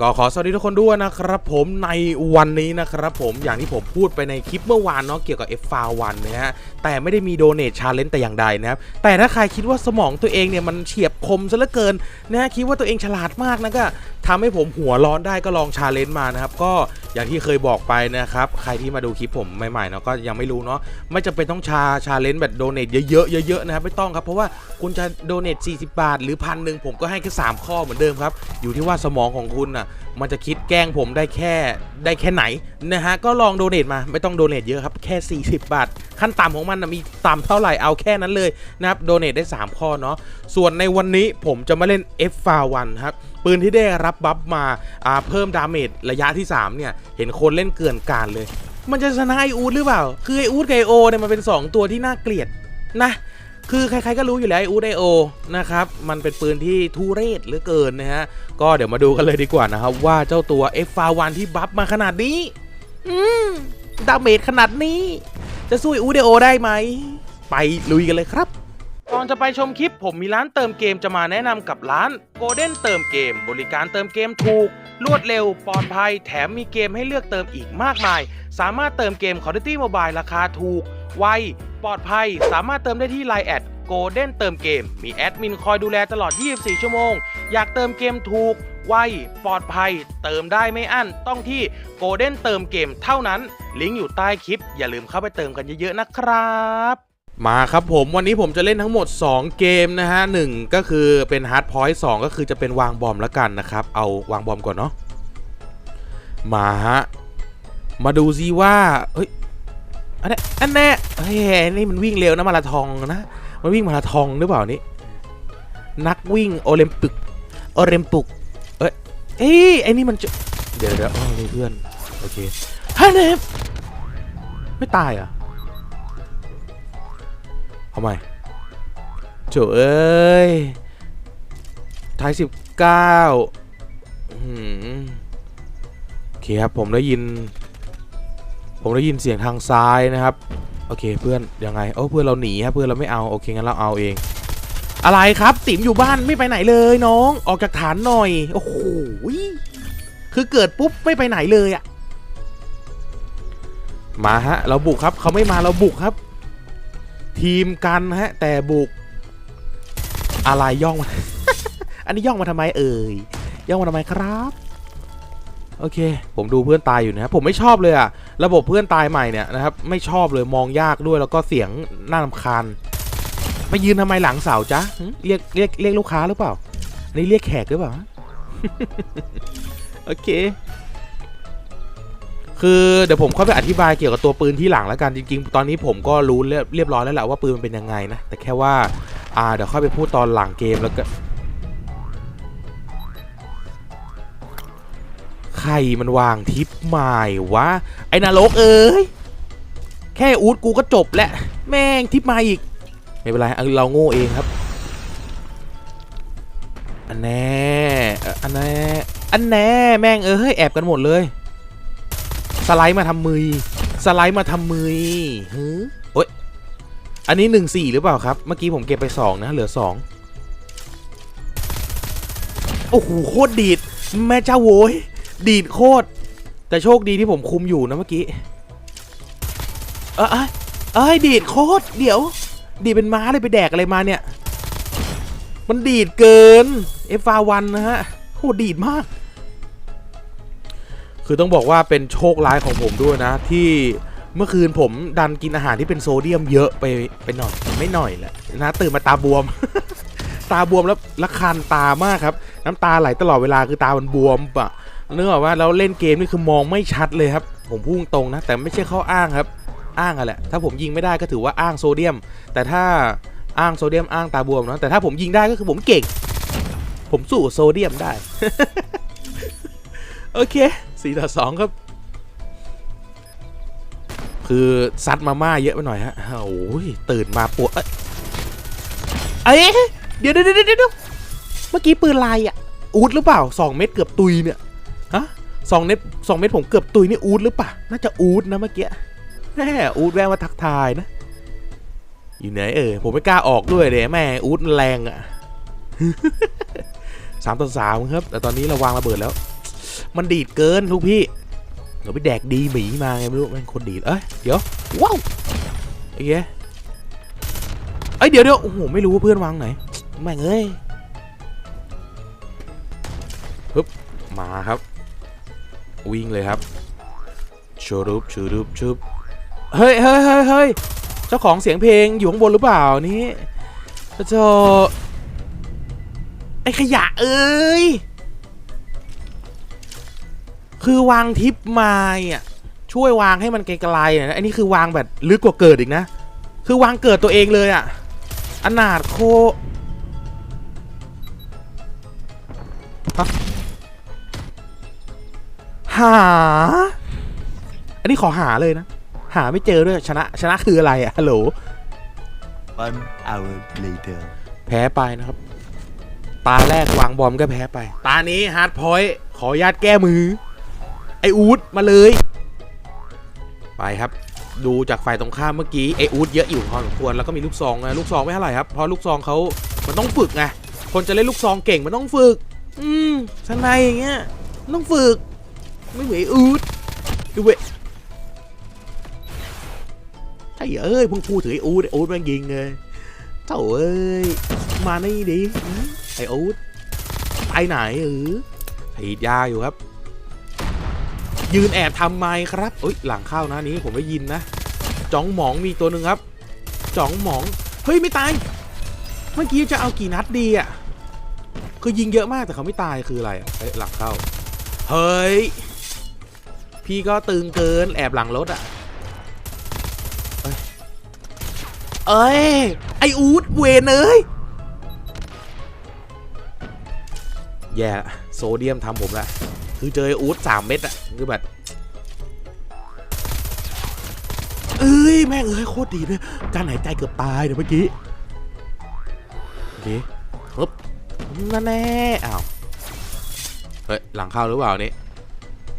ก็ขอสวัสดีทุกคนด้วยนะครับผมในวันนี้นะครับผมอย่างที่ผมพูดไปในคลิปเมื่อวานเนาะเกี่ยวกับ f อ r 1นะฮะแต่ไม่ได้มีโดเน t ชาเลน g e แต่อย่างใดนะครับแต่ถ้าใครคิดว่าสมองตัวเองเนี่ยมันเฉียบคมซะเหลือเกินนะฮะคิดว่าตัวเองฉลาดมากนะก็ทำให้ผมหัวร้อนได้ก็ลองชาเลน g e มานะครับก็อย่างที่เคยบอกไปนะครับใครที่มาดูคลิปผมใหม่ๆเนาะก็ยังไม่รู้เนาะไม่จำเป็นต้องชาชาเลน g e แบบโดเน t เยอะๆเยอะๆนะครับไม่ต้องครับเพราะว่าคุณจะโดเน t 40 บาท หรือพันหนึ่งผมก็ให้แค่สามข้อเหมือนเดิมครับอยู่ที่ว่าสมองของคุณนะมันจะคิดแกล้งผมได้แค่ได้แค่ไหนนะฮะก็ลองโดเน t มาไม่ต้องโดเน t เยอะครับแค่ 40 บาท ขั้นต่ำของมันนะมีต่ำเท่าไหร่เอาแค่นั้นเลยนะครับโดเน t ได้ 3 ข้อเนาะส่วนในวันนี้ผมจะมาเล่น F f a 1ครับปืนที่ได้รับบัฟมาเพิ่มดาเมจระยะที่ 3 เนี่ย เห็นคนเล่นเกลื่อนการเลย มันจะชนะไออูดหรือเปล่า คือไออูดกับไอโอเนี่ยมันเป็น 2 ตัวที่น่าเกลียดนะ คือใครๆก็รู้อยู่แล้วไออูดไอโอนะครับมันเป็นปืนที่ทุเรศเหลือเกินนะฮะก็เดี๋ยวมาดูกันเลยดีกว่านะครับว่าเจ้าตัว F f a 1ที่บัฟมาขนาดนี้อืมดาเมจขนาดนี้ จะสู้ไออูดไอโอได้ไหม ไปลุยกันเลยครับก่อนจะไปชมคลิปผมมีร้านเติมเกมจะมาแนะนำกับร้าน Golden เติมเกม บริการเติมเกมถูก รวดเร็ว ปลอดภัย แถมมีเกมให้เลือกเติมอีกมากมาย สามารถเติมเกม Call of Duty Mobile ราคาถูก ไว ปลอดภัย สามารถเติมได้ที่ Line แอด Golden เติมเกม มีแอดมินคอยดูแลตลอด 24 ชั่วโมง อยากเติมเกมถูก ไว ปลอดภัย เติมได้ไม่อั้น ต้องที่ Golden เติมเกมเท่านั้น ลิงก์อยู่ใต้คลิป อย่าลืมเข้าไปเติมกันเยอะๆนะครับมาครับผมวันนี้ผมจะเล่นทั้งหมด 2 เกมนะฮะหนึ่งก็คือเป็นฮาร์ดพอยต์สก็คือจะเป็นวางบอมแล้วกันนะครับ เอาวางบอมก่อนเนาะมาฮะมาดูซิว่าเฮ้ย อันนี้อันแน่เฮ้ยนี่มันวิ่งเร็วนะมาราธอนนะ มันวิ่งมาราธอนหรือเปล่านี่นักวิ่งโอลิมปิกโอลิมปิกเอ้ยเอ้ยไอ้นี่มันจะเดี๋ยวเดี๋ยวอ๋อเพื่อนโอเคฮันเนฟไม่ตายอะทำไมโถเอ้ยท้ายสิบเก้าโอเคครับผมได้ยิน ผมได้ยินเสียงทางซ้ายนะครับ โอเคเพื่อนยังไงโอ้เพื่อนเราหนีครับเพื่อนเราไม่เอาโอเคงั้นเราเอาเอง อะไรครับติ๋มอยู่บ้านไม่ไปไหนเลยน้อง ออกจากฐานหน่อยโอ้โหคือเกิดปุ๊บไม่ไปไหนเลยอะมาฮะเราบุกครับเขาไม่มาเราบุกครับ ทีมกันฮะ แต่บุก อะไรย่องมา อันนี้ย่องมาทำไมเอ่ยย่องมาทำไมครับ โอเค ผมดูเพื่อนตายอยู่นะครับผมไม่ชอบเลยอะระบบเพื่อนตายใหม่เนี่ยนะครับไม่ชอบเลยมองยากด้วยแล้วก็เสียงน่ารำคาญมายืนทำไมหลังเสาจ๊ะเรียกเรียกเรียกลูกค้าหรือเปล่าอันนี่เรียกแขกหรือเปล่าโอเค คือเดี๋ยวผมค่อยไปอธิบายเกี่ยวกับตัวปืนที่หลังแล้วกันจริง ๆ ตอนนี้ผมก็รู้เรียบเรียบร้อยแล้วแหละว่าปืนมันเป็นยังไงนะแต่แค่ว่าอ่าเดี๋ยวค่อยไปพูดตอนหลังเกมแล้วก็ ใครมันวางทิปหมายวะ ไอ้นรกเอ้ย แค่อูดกูก็จบแล้ว แม่งทิปมาอีก ไม่เป็นไรเราโง่เองครับ อันแน่อันแน่อันแน่แม่งเอ้ยแอบกันหมดเลย สไลด์มาทำมือ สไลด์มาทำมือฮึโอ๊ยอันนี้หนึ่งสี่หรือเปล่าครับ เมื่อกี้ผมเก็บไปสองนะ เหลือสองโอ้โหโคตรดีดแม่เจ้าโว้ย ดีดโคตร แต่โชคดีที่ผมคุมอยู่นะเมื่อกี้ เอ้ยเอ้ยดีดโคตร เดี๋ยว ดีดเป็นม้าเลยไปแดกอะไรมาเนี่ย มันดีดเกิน f อ1นะฮะโหดีดมาก คือต้องบอกว่าเป็นโชคร้ายของผมด้วยนะ ที่เมื่อคืนผมดันกินอาหารที่เป็นโซเดียมเยอะไปไปหน่อยไม่หน่อยแหละนะตื่นมาตาบวม ตาบวมแล้วละคันตามากครับ น้ำตาไหลตลอดเวลาคือตามันบวมปะ เนื่องจากว่าเราเล่นเกมนี่คือมองไม่ชัดเลยครับ ผมพูดตรงนะ แต่ไม่ใช่ข้ออ้างครับ อ้างอะแหละ ถ้าผมยิงไม่ได้ก็ถือว่าอ้างโซเดียม แต่ถ้าอ้างโซเดียมอ้างตาบวมนะแต่ถ้าผมยิงได้ก็คือผมเก่ง ผมสู้โซเดียมได้ โอเคสี่ต่อสองครับ คือซัดมาม่าเยอะไปหน่อยฮะโอ้ยตื่นมาปวดเอ้ยเดี๋ยวเดี๋ยวเดี๋ยวเดี๋ยวเมื่อกี้ปืนลายอะอูดหรือเปล่าสองเม็ดเกือบตุยเนี่ย ฮะสองเม็ดสองเม็ดผมเกือบตุยนี่อูดหรือปล่าน่าจะอูดนะเมื่อกี้แม่อูดแวะมาทักทายนะ อยู่ไหนเออผมไม่กล้าออกด้วยเลยแม่อูดแรงอะสามต่อสามครับ แต่ตอนนี้เราวางระเบิดแล้ว มันดีดเกินทุกพี่เดี๋ยวไปแดกดีหมีมาไงไม่รู้มันคนดีดเอ้ยเดี๋ยวว้าวไอ้เหี้ยเอ้เดี๋ยวเดี๋ยวโอ้โหไม่รู้ว่าเพื่อนวางไหนแม่งเอ้ยปึ๊บมาครับ วิ่งเลยครับชูรุปชูรุปชุบเฮ้ยเฮ้ยเฮ้ยเฮ้ยเจ้าของเสียงเพลงอยู่ข้างบนหรือเปล่านี่พระเจ้าไอ้ขยะเอ้ยคือวางทิปมาอะช่วยวางให้มันไกลๆนะอันนี้คือวางแบบลึกกว่าเกิดอีกนะ คือวางเกิดตัวเองเลยอะอนาถโค หา อันนี้ขอหาเลยนะ หาไม่เจอด้วยชนะ ชนะคืออะไรอะฮัลโหล One hour later. แพ้ไปนะครับ ตาแรกวางบอมก็แพ้ไป ตานี้ฮาร์ดพอยต์ขออนุญาตแก้มือ ไออูดมาเลย ไปครับ ดูจากฝ่ายตรงข้ามเมื่อกี้ไออูดเยอะอยู่พอสมควรแล้วก็มีลูกซองนะลูกซองไม่เท่าไหร่ครับเพราะลูกซองเขามันต้องฝึกไงคนจะเล่นลูกซองเก่งมันต้องฝึก อืมทนายอย่างเงี้ยมันต้องฝึก ไม่เหมือนไอ้อูดดูเว้ยใช่เอ้ยพิ่งพูดถึงไอ้อูดไอ้อูดแม่งยิงเลยเจ้าเอ้ยมานี่ดิไอ้อูดไปไหนเออฉีดยาอยู่ครับ ยืนแอบทำไมครับเอ้ยหลังเข้านะนี้ผมได้ยินนะจ้องหมองมีตัวหนึ่งครับจ้องหมองเฮ้ยไม่ตายเมื่อกี้จะเอากี่นัดดีอะคือยิงเยอะมากแต่เขาไม่ตายคืออะไรเอ้ยหลังเข้าเฮ้ย พี่ก็ตึงเกินแอบหลังรถอะเอ้ย ไออูดเวนเอ้ย แย่โซเดียมทำผมละคือเจออูดสามเม็ดอะคือแบบเอ้ย แม่งเอ้ย โคตรดีเลยการหายใจเกือบตายเดี๋ยวเมื่อกี้โอเคปึ๊บนั่นแน่อ้าว เฮ้ย หลังเข้าหรือเปล่านี่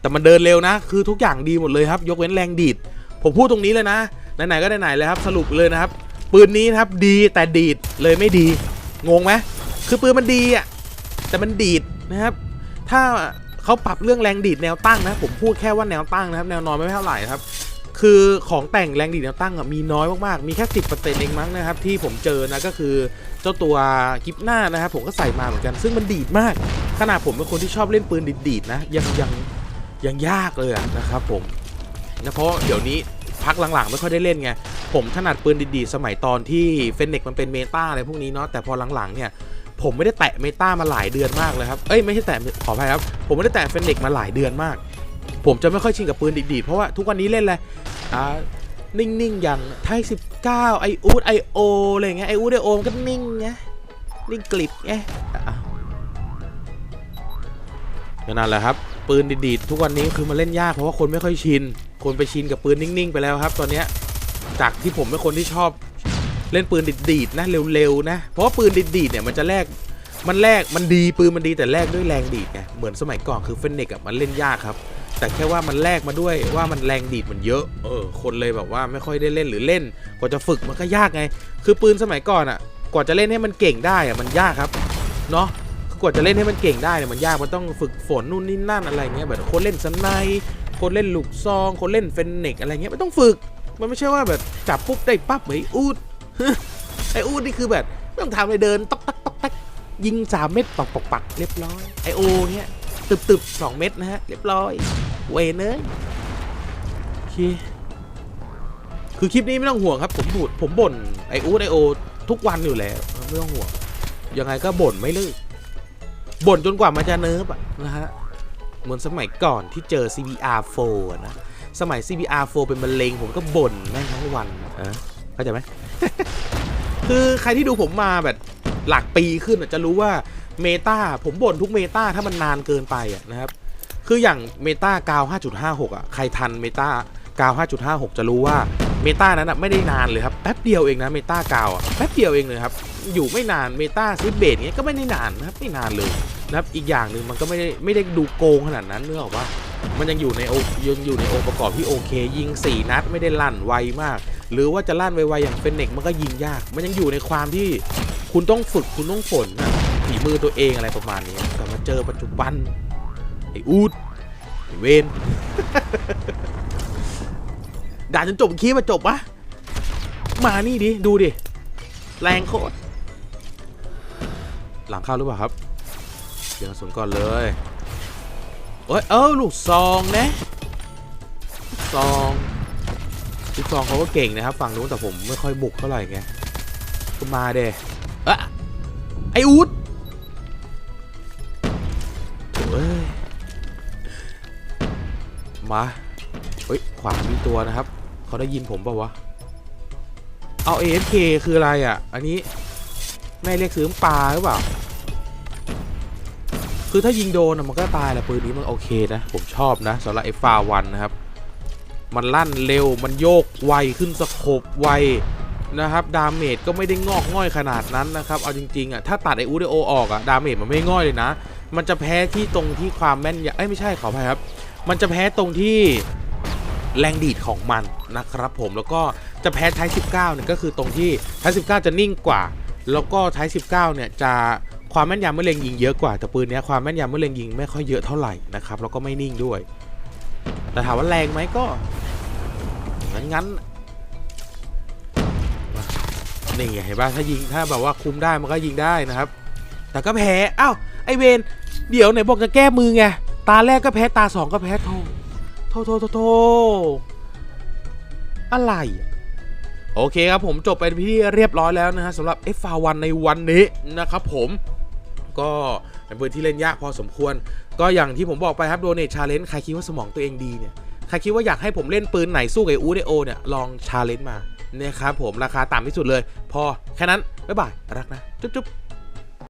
แต่มันเดินเร็วนะ คือทุกอย่างดีหมดเลยครับ ยกเว้นแรงดีด ผมพูดตรงนี้เลยนะ ไหนๆก็ไหนๆเลยครับสรุปเลยนะครับ ปืนนี้นะครับดีแต่ดีดเลยไม่ดี งงไหมคือปืนมันดีอะแต่มันดีดนะครับ ถ้าเขาปรับเรื่องแรงดีดแนวตั้งนะ ผมพูดแค่ว่าแนวตั้งนะครับ แนวนอนไม่เท่าไหร่ครับ คือของแต่งแรงดีดแนวตั้งอะมีน้อยมากๆ มีแค่สิบเปอร์เซ็นต์เองมั้งนะครับ ที่ผมเจอนะก็คือเจ้าตัวกิฟหน้านะครับผมก็ใส่มาเหมือนกัน ซึ่งมันดีดมาก ขนาดผมเป็นคนที่ชอบเล่นปืนดีดๆนะยังยัง ยังยากเลยนะครับผมนะเพราะเดี๋ยวนี้พักหลังๆ ไม่ค่อยได้เล่นไง ผมถนัดปืนดีๆ สมัยตอนที่เฟนเน็กมันเป็นเมตาอะไรพวกนี้เนาะแต่พอหลังๆเนี่ยผมไม่ได้แตะเมตามาหลายเดือนมากเลยครับเอ้ยไม่ใช่แตะขออภัยครับผมไม่ได้แตะเฟนเน็กมาหลายเดือนมาก ผมจะไม่ค่อยชินกับปืนดีๆ เพราะว่าทุกวันนี้เล่นอะไรอ่านิ่งๆอย่างไทย19 ไออูดไอโออะไรเงี้ยไออูดไอโอมก็นิ่งไงนิ่งกลิบไงก็นั่นแหละครับ ปืนดีดๆทุกวันนี้คือมันเล่นยากเพราะว่าคนไม่ค่อยชิน คนไปชินกับปืนนิ่งๆ ไปแล้วครับ ตอนเนี้ยจากที่ผมเป็นคนที่ชอบเล่นปืนดีดๆนะเร็วๆนะ เพราะว่าปืนดีดๆเนี่ยมันจะแลกมันแลกมันดีปืนมันดีแต่แลกด้วยแรงดีดไงเหมือนสมัยก่อนคือเฟนเนกอะมันเล่นยากครับ แต่แค่ว่ามันแลกมาด้วยว่ามันแรงดีดมันเยอะเออคนเลยแบบว่าไม่ค่อยได้เล่นหรือเล่นกว่าจะฝึกมันก็ยากไง คือปืนสมัยก่อนอะกว่าจะเล่นให้มันเก่งได้อะมันยากครับเนาะ กว่าจะเล่นให้มันเก่งได้เนี่ยมันยากมันต้องฝึกฝนนู่นนี่นั่นอะไรเงี้ยแบบคนเล่นสไนป์คนเล่นลูกซอง คนเล่นเฟนเนกอะไรเงี้ยมันต้องฝึก มันไม่ใช่ว่าแบบจับปุ๊บได้ปั๊บเหมือนไอ้อูดไอ้อูดนี่คือแบบต้องทำอะไรเดินตอกตักตอกตักยิงสามเม็ดปักปักปักเรียบร้อยไอโอเงี้ยตึบตึบสองเม็ดนะฮะเรียบร้อยเวเนยโอเคคือคลิปนี้ไม่ต้องห่วงครับ ผมบูดผมบ่นไออูดไอโอ ทุกวันอยู่แล้วไม่ต้องห่วงยังไงก็บ่นไม่เลิก บ่นจนกว่ามันจะเนิร์ฟอะนะฮะเหมือนสมัยก่อนที่เจอ CBR4 อะนะสมัย CBR4 เป็นมะเร็งผมก็บ่นแม่งทั้งวันอะเข้าใจไหมคือใครที่ดูผมมาแบบหลักปีขึ้นอะจะรู้ว่าเมตาผมบ่นทุกเมตาถ้ามันนานเกินไปอะนะครับ คืออย่างเมตากาว5.56 อะ ใครทันเมตากาว5.56 จะรู้ว่า เมตานั้นอะไม่ได้นานเลยครับแป๊บเดียวเองนะเมตากาวอะแป๊บเดียวเองเลยครับอยู่ไม่นานเมตาซิเบสเงี้ยก็ไม่ได้นานนะครับไม่นานเลยนะครับอีกอย่างหนึ่งมันก็ไม่ได้ไม่ได้ดูโกงขนาดนั้นเนื้อออกว่ามันยังอยู่ในโอยังอยู่ในองค์ประกอบที่โอเค ยิง 4 นัดไม่ได้ลั่นไวมาก หรือว่าจะลั่นไวๆอย่างเฟนเน็กมันก็ยิงยาก มันยังอยู่ในความที่คุณต้องฝึกคุณต้องฝนนะฝีมือตัวเองอะไรประมาณนี้แต่มาเจอปัจจุบันไอ้อูดเวน ด่าจนจบคลิปมาจบปะมานี่ดิ ดูดิ แรงโคตร หลังเข้าหรือเปล่าครับ เดี๋ยวสนก่อนเลยเอ้ยเอ้าลูกซองนะซองลูกซองเขาก็เก่งนะครับ ฝั่งนู้นแต่ผมไม่ค่อยบุกเท่าไหร่ไงก็มาเด้อะไออูดเฮ้ยมาเฮ้ยขวามีตัวนะครับ เขาได้ยินผมเปล่าวะ เอา AFK คืออะไรอะ อันนี้แม่เรียกซื้อปลาหรือเปล่า คือถ้ายิงโดนมันก็ตายแหละปืนนี้มันโอเคนะ ผมชอบนะสำหรับไอ้ฟาวันนะครับ มันลั่นเร็วมันโยกไวขึ้นสโคบไวนะครับดาเมจก็ไม่ได้งอกง่อยขนาดนั้นนะครับเอาจริงๆอะถ้าตัดไออูดโอออกอะดาเมจมันไม่ง่อยเลยนะ มันจะแพ้ที่ตรงที่ความแม่นยำเอ้ยไม่ใช่ขออภัยครับ มันจะแพ้ตรงที่ แรงดีดของมันนะครับผมแล้วก็จะแพ้ไทป์19เนี่ยก็คือตรงที่ไทป์19 จะนิ่งกว่า แล้วก็ไทป์19 เนี่ยจะความแม่นยำเมื่อเล็งยิงเยอะกว่าแต่ปืนเนี้ยความแม่นยำเมื่อเล็งยิงไม่ค่อยเยอะเท่าไหร่นะครับแล้วก็ไม่นิ่งด้วย แต่ถามว่าแรงไหมก็งั้นงั้นนี่เห็นป่ะถ้ายิงถ้าแบบว่าคุมได้มันก็ยิงได้นะครับ แต่ก็แพ้อ้าวไอเวนเดี๋ยวไหนบอกจะแก้มือไงตาแรกก็แพ้ตาสองก็แพ้โท โทโทโทโทอะไร โอเคครับผมจบไปที่เรียบร้อยแล้วนะฮะสำหรับ f 1 ในวันนี้นะครับผมก็เป็นปืนที่เล่นยากพอสมควร ก็อย่างที่ผมบอกไปครับโดเน t ชาเลนจ์ใครคิดว่าสมองตัวเองดีเนี่ยใครคิดว่าอยากให้ผมเล่นปืนไหนสู้กับอ้อูดโอเนี่ยลองชาเลนจ์มานะครับผมราคาต่ำที่สุดเลย พอแค่นั้น บ๊ายบาย รักนะ จุ๊บจุ๊บ